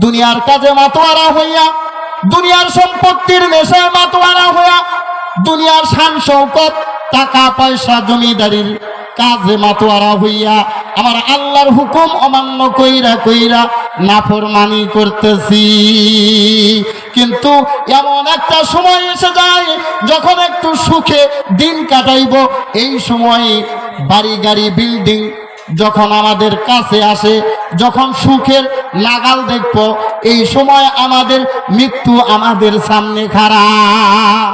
দুনিয়ার কাজে মাতোয়ারা হইয়া, দুনিয়ার সম্পত্তির নেশায় মাতোয়ারা হইয়া, দুনিয়ার শান শৌকত টাকা পয়সা জমিদারির কাজে মাতোয়ারা হইয়া, আমার আল্লাহর হুকুম অমান্য কইরা কইরা নাফরমানি করতেছি। কিন্তু এমন একটা সময় এসে যায়, যখন একটু সুখে দিন কাটাইব, এই সময়ে বাড়ি গাড়ি বিল্ডিং যখন আমাদের কাছে আসে, যখন সুখের নাগাল দেখব, এই সময় আমাদের মৃত্যু আমাদের সামনে খারাপ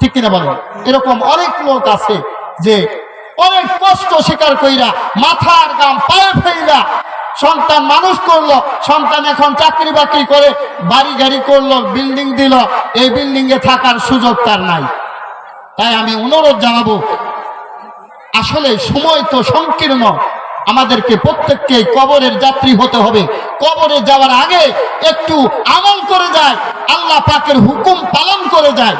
ঠিক কিনা বলেন? এরকম অনেক লোক আছে যে অনেক কষ্ট স্বীকার কইরা মাথার গাম পায়ে ফেইলা সন্তান মানুষ করল, সন্তান এখন চাকরি বাকরি করে, বাড়ি গাড়ি করল, বিল্ডিং দিল, এই বিল্ডিং এ থাকার সুযোগ তার নাই। তাই আমি অনুরোধ জানাব আসলে সময় তো সংকীর্ণ। আমাদেরকে প্রত্যেককে কবরের যাত্রী হতে হবে। কবরে যাওয়ার আগে একটু আমল করে যায়। আল্লাহ পাকের হুকুম পালন করে যায়।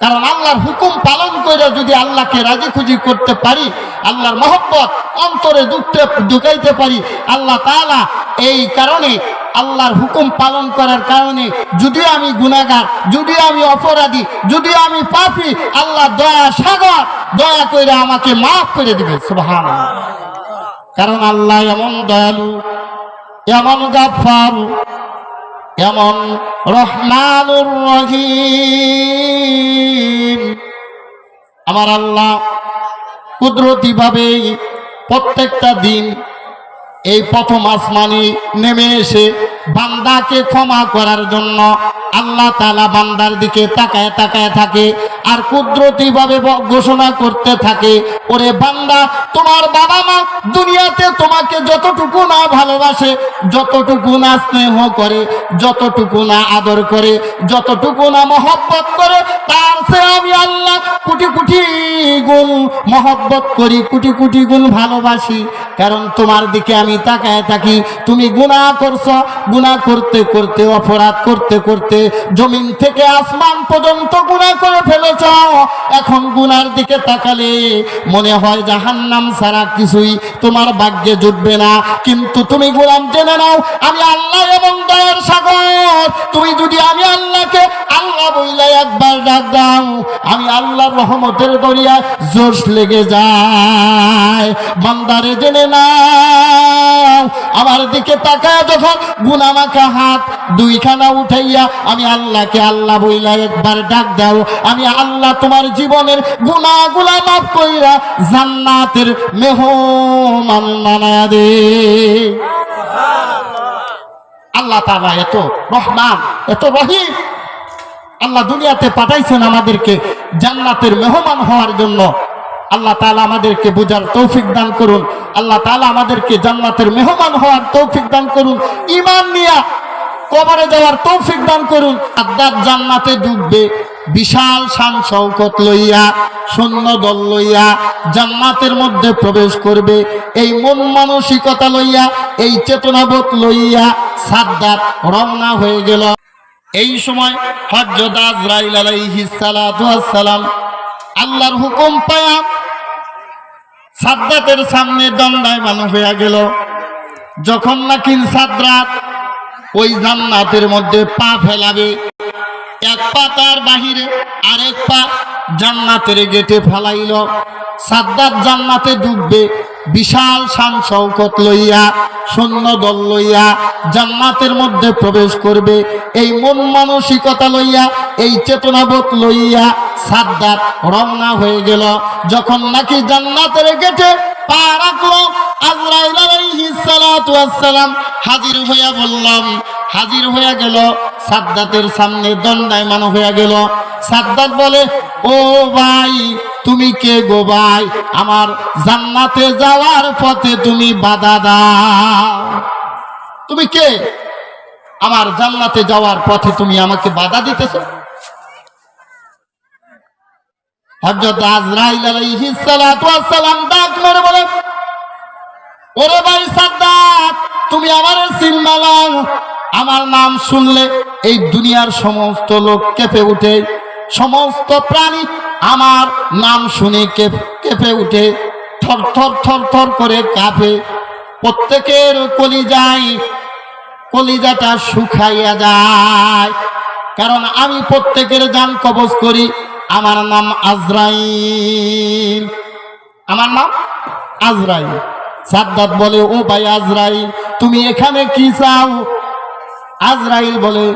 কারণ আল্লাহর হুকুম পালন করে যদি আল্লাহকে রাজি খুঁজি করতে পারি, আল্লাহর মহব্বত, অন্তরে দুঃখে ঢুকাইতে পারি, আল্লাহ তাআলা এই কারণে আল্লাহর হুকুম পালন করার কারণে যদি আমি গুনাহগার, যদি আমি অপরাধী, যদি আমি পাপী, আল্লাহ দয়া সাগর, দয়া করে আমাকে মাফ করে দিবে কারণ আল্লাহ এমন দয়ালু, এমন গাফারু এমন রহমানুর রহিম। আমার আল্লাহ কুদরতি ভাবে প্রত্যেকটা দিন এই প্রথম আসমানি নেমে এসে বান্দাকে ক্ষমা করার জন্য আল্লাহ তালা বান্দার দিকে তাকায় তাকায় থাকে আর কুদরতি ভাবে ঘোষণা করতে থাকে, ওরে বান্দা, তোমার বাবা মা দুনিয়াতে তোমাকে যতটুকু না ভালোবাসে, যতটুকু না স্নেহ করে, যতটুকু না আদর করে, যতটুকু না মহব্বত করে, তার সে আমি আল্লাহ কোটি কোটি গুণ মহব্বত করি, কোটি কোটি গুণ ভালোবাসি। কারণ তোমার দিকে আমি তাকায় থাকি, তুমি গুণা করছ গুণা করতে করতে, অপরাধ করতে করতে জমিন থেকে আসমান পর্যন্ত গুণা করে ফেলেছ। এখন গুনার দিকে তাকালে মনে হয় জাহান্নাম ছাড়া কিছুই তোমার ভাগ্যে জুটবে না। কিন্তু তুমি গুলাম জেনে নাও, আমি আল্লাহ এবং দয়ার সাগর। তুমি যদি আমি আল্লাহ একবার ডাক দাও, আমি আল্লাহর রহমতের লেগে যায়। জেনে নাও, আমার দিকে তাকায় যখন গুনামাখা হাত দুইখানা উঠাইয়া আমি আল্লাহকে আল্লাহ বইলা একবার ডাক দাও, আমি আল্লাহ তোমার জীবনের গুনাহগুলা মাফ কইরা জান্নাতের মেহমান বানায়া দে। আল্লাহ তাআলা এত রহমান, এত রহিম। আল্লাহ দুনিয়াতে পাঠাইছেন আমাদেরকে জান্নাতের মেহমান হওয়ার জন্য। আল্লাহ তালা আমাদেরকে বুঝার তৌফিক দান করুন। আল্লাহ তালা আমাদেরকে জান্নাতের মেহমান হওয়ার তৌফিক দান করুন। ঈমান নিয়া কবরে যাওয়ার তৌফিক দান করুন। আদাত জান্নাতে ডুববে, বিশাল শান শৌকত লইয়া সৈন্য দল লইয়া জান্নাতের মধ্যে প্রবেশ করবে। এই মন মানসিকতা লইয়া, এই চেতনাবোধ লইয়া সাদ্দাত রওনা হয়ে গেল। এই সময় হজরত আল্লাহর হুকুম পায়া সাদ্দাতের সামনে দণ্ডায়মান হয়ে গেল। যখন নাকি সাদ্রাত ওই জান্নাতের মধ্যে পা ফেলাবে, এক পা তার বাহিরে, আরেক পা জান্নাতের গেটে ফেলাইল। সাদ্দাত জান্নাতে ডুববে বিশাল শান শৌকত লইয়া সৈন্য দল লইয়া জান্নাতের মধ্যে প্রবেশ করবে। এই মন মানসিকতা লইয়া, এই চেতনাবোধ লইয়া সাদ্দাত রওনা হয়ে গেল। যখন নাকি জান্নাতের গেটে পা রাখল, আজরাইল আলাইহিস সালাতু ওয়াস সালাম, হাজির হইয়া বললাম, হাজির হইয়া গেল। সাদ্দাতের সামনে দণ্ডায়মান হয়ে গেল। সাদ্দাত বলে, ও ভাই, তুমি কে গো ভাই? আমার জান্নাতে যাওয়ার পথে তুমি বাধা দাও। তুমি কে? আমার জান্নাতে যাওয়ার পথে তুমি আমাকে বাধা দিতেছো? হযরত আজরাইল আলাইহিস সালাতু ওয়াস সালাম ডাক মেরে বলে, ওরে ভাই সাদ্দাত, তুমি আমার সিলমালাম আমার নাম শুনলে এই দুনিয়ার সমস্ত লোক কেঁপে উঠে। সমস্ত প্রাণী আমার নাম শুনে কেঁপ- উঠে। থর থর থর থর করে কাঁপে। প্রত্যেকের কলি যায় কলিজাটা শুকাইয়া যায়। কারণ আমি প্রত্যেকের যান কবজ করি। আমার নাম আজরাইল। আমার নাম আজরাইল। সাদ্দাত বলে, ও ভাই আজরাইল, তুমি এখানে কি চাও? আজরাইল বলে,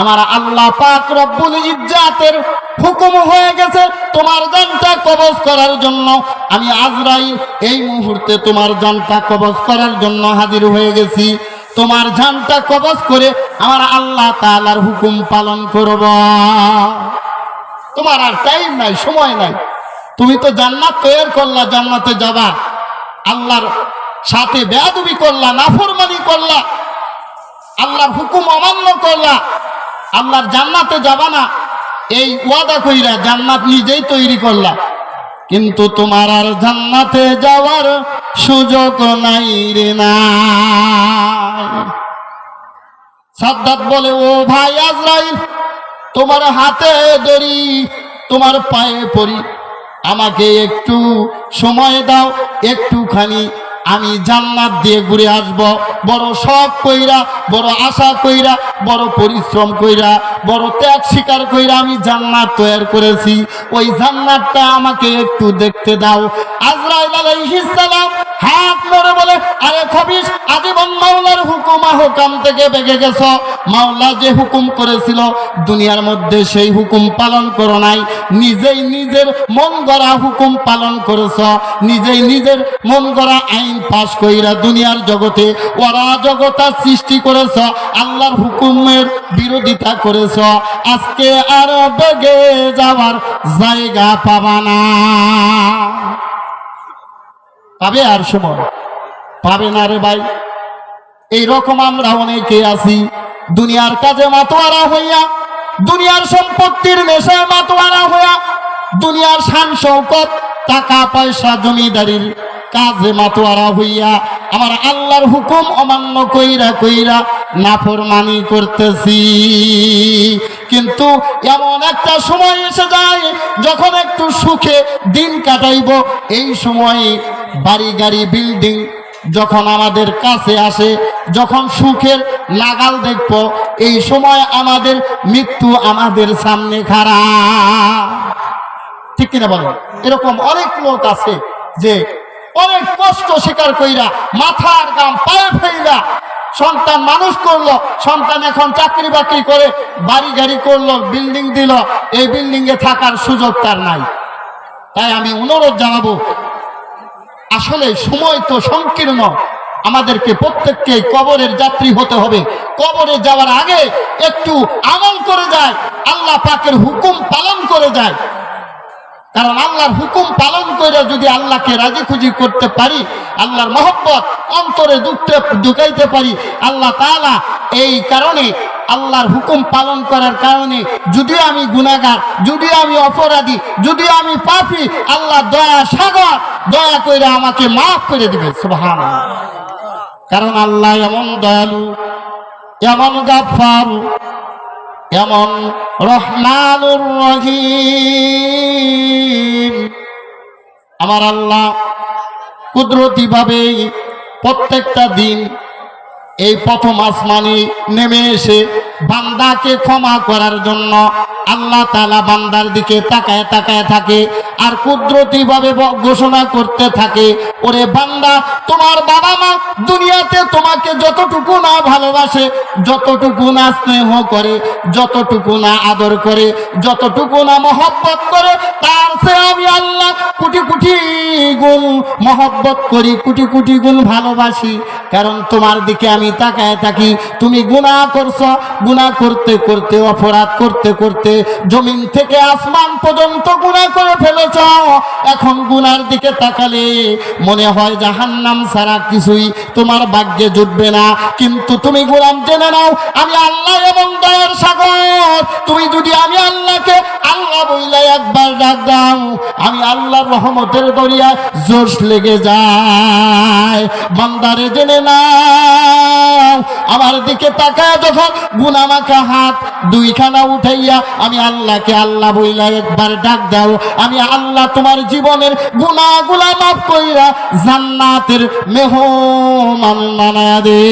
আমার আল্লাহ পাক রব্বুল ইজ্জাতের হুকুম হয়ে গেছে তোমার জানটা কবজ করার জন্য। আমি আজরাইল, এই মুহূর্তে তোমার জানটা কবজ করার জন্য হাজির হয়ে গেছি। তোমার জানটা কবজ করে আমার আল্লাহ তাআলার হুকুম পালন করব। তোমার আর টাইম নাই, সময় নাই। তুমি তো জান্নাত তৈরি করলা, জান্নাতে যাবা। আল্লাহর সাথে বেয়াদবি করলা, নাফরমানি করলা। আল্লাহর হুকুম অমান্য করলা, আল্লাহর জান্নাতে যাবা না। এই ওয়াদা কইরা জান্নাত নিজেই তৈরি করলা। কিন্তু তোমার আর জান্নাতে যাওয়ার সুযোগ নাই রে না। সাদ্দাত বলে, ও ভাই আজরাইল, তোমার হাতে ধরি তোমার পায়ে পড়ি আমাকে একটু সময় দাও, একটুখানি আমি জান্নাত দিয়ে ঘুরে আসব। বড় শখ কইরা, বড় আশা কইরা, বড় পরিশ্রম কইরা, বড় ত্যাগ স্বীকার কইরা আমি জান্নাত তৈরি করেছি। ওই জান্নাতটা আমাকে একটু দেখতে দাও। আজরাইল আলাইহিস সালাম হাত ধরে বলে, আরে খবিস আজীবন মাওলার হুকুম হুকাম থেকে বেগে গেছ। মাওলা যে হুকুম করেছিল, দুনিয়ার মধ্যে সেই হুকুম পালন করো নাই। নিজেই নিজের মন গড়া হুকুম পালন করেছ। নিজেই নিজের মন গড়া আইন পাশ কইরা দুনিয়ার জগতে ওরা জগতার সৃষ্টি করেছ, আল্লাহর হুকুমের বিরোধিতা করেছ, আজকে আর বেগে যাওয়ার জায়গা পাবা না। পাবে আর সময়? পাবে না রে ভাই। এই রকম আমরা অনেকে আছি, দুনিয়ার কাজে মাতোয়ারা হইয়া, দুনিয়ার সম্পত্তির নেশায় মাতোয়ারা হইয়া, দুনিয়ার শান শৌকত টাকা পয়সা জমিদারির কাজে মাতোয়ারা হইয়া আমার আল্লাহর হুকুম অমান্য কইরা কইরা নাফরমানি করতেছি। কিন্তু এমন একটা সময় এসে যায় যখন একটু সুখে দিন কাটাইব। এই সময়ে বাড়ি গাড়ি বিল্ডিং যখন আমাদের কাছে আসে, যখন সুখের নাগাল দেখব, এই সময় আমাদের মৃত্যু আমাদের সামনে খারাপ। ঠিক কিনা বলেন? এরকম অনেক লোক আছে যে অনেক কষ্ট স্বীকার কইরা মাথার গাম পায়ে ফেইলা সন্তান মানুষ করল, সন্তান এখন চাকরি বাকরি করে, বাড়ি গাড়ি করল, বিল্ডিং দিল, এই বিল্ডিং এ থাকার সুযোগ তার নাই। তাই আমি অনুরোধ জানাব, আসলে সময় তো সংকীর্ণ, আমাদেরকে প্রত্যেককে কবরের যাত্রী হতে হবে। কবরে যাওয়ার আগে একটু আমল করে যায়, আল্লাহ পাকের হুকুম পালন করে যায়। কারণ আল্লাহর হুকুম পালন করে যদি আল্লাহকে রাজি খুঁজি করতে পারি, আল্লাহর মহব্বত, অন্তরে দুঃখতে ঢুকাইতে পারি, আল্লাহ তাআলা এই কারণে আল্লাহর হুকুম পালন করার কারণে যদিও আমি গুনাহগার যদিও আমি অপরাধী যদিও আমি পাপি, আল্লাহ দয়া সাগর দয়া করে আমাকে মাফ করে দিবে সুবহান কারণ আল্লাহ এমন দয়ালু, এমন গাফারু এমন রহমানুর রহিম। আমার আল্লাহ কুদরতিভাবেই প্রত্যেকটা দিন এই প্রথম আসমানি নেমে এসে বান্দাকে ক্ষমা করার জন্য আল্লাহ তালা বান্দার দিকে তাকায় তাকায় থাকে আর কুদরতি ভাবে ঘোষণা করতে থাকে, ওরে বান্দা, তোমার বাবা মা দুনিয়াতে তোমাকে যতটুকু না ভালোবাসে, যতটুকু না স্নেহ করে, যতটুকু না আদর করে, যতটুকু না মহব্বত করে, তার সে আমি আল্লাহ কোটি কোটি গুণ মহব্বত করি, কোটি কোটি গুণ ভালোবাসি। কারণ তোমার দিকে আমি তাকায় থাকি, তুমি গুনাহ করছ গুনাহ করতে করতে, অপরাধ করতে করতে জমিন থেকে আসমান পর্যন্ত গুনাহ করে ফেলেছ। এখন গুনার দিকে তাকালে মনে হয় জাহান্নাম ছাড়া কিছুই তোমার ভাগ্যে জুটবে না। কিন্তু তুমি গোলাম জেনে নাও, আমি আল্লাহ এবং দয়ার সাগর। তুমি যদি আমি আল্লাহকে আল্লাহ বইলে একবার ডাক দাও, আমি আল্লাহর রহমতের দরিয়ায় জোশ লেগে যায়। বান্দারে জেনে নাও। আমার দিকে তাকায় যখন গুনামাখা হাত দুইখানা উঠাইয়া আমি আল্লাহকে আল্লাহ বইলা একবার ডাক দাও। আমি আল্লাহ তোমার জীবনের গুনাগুলা মাফ কইরা জান্নাতের মেহমান বানায়া দে।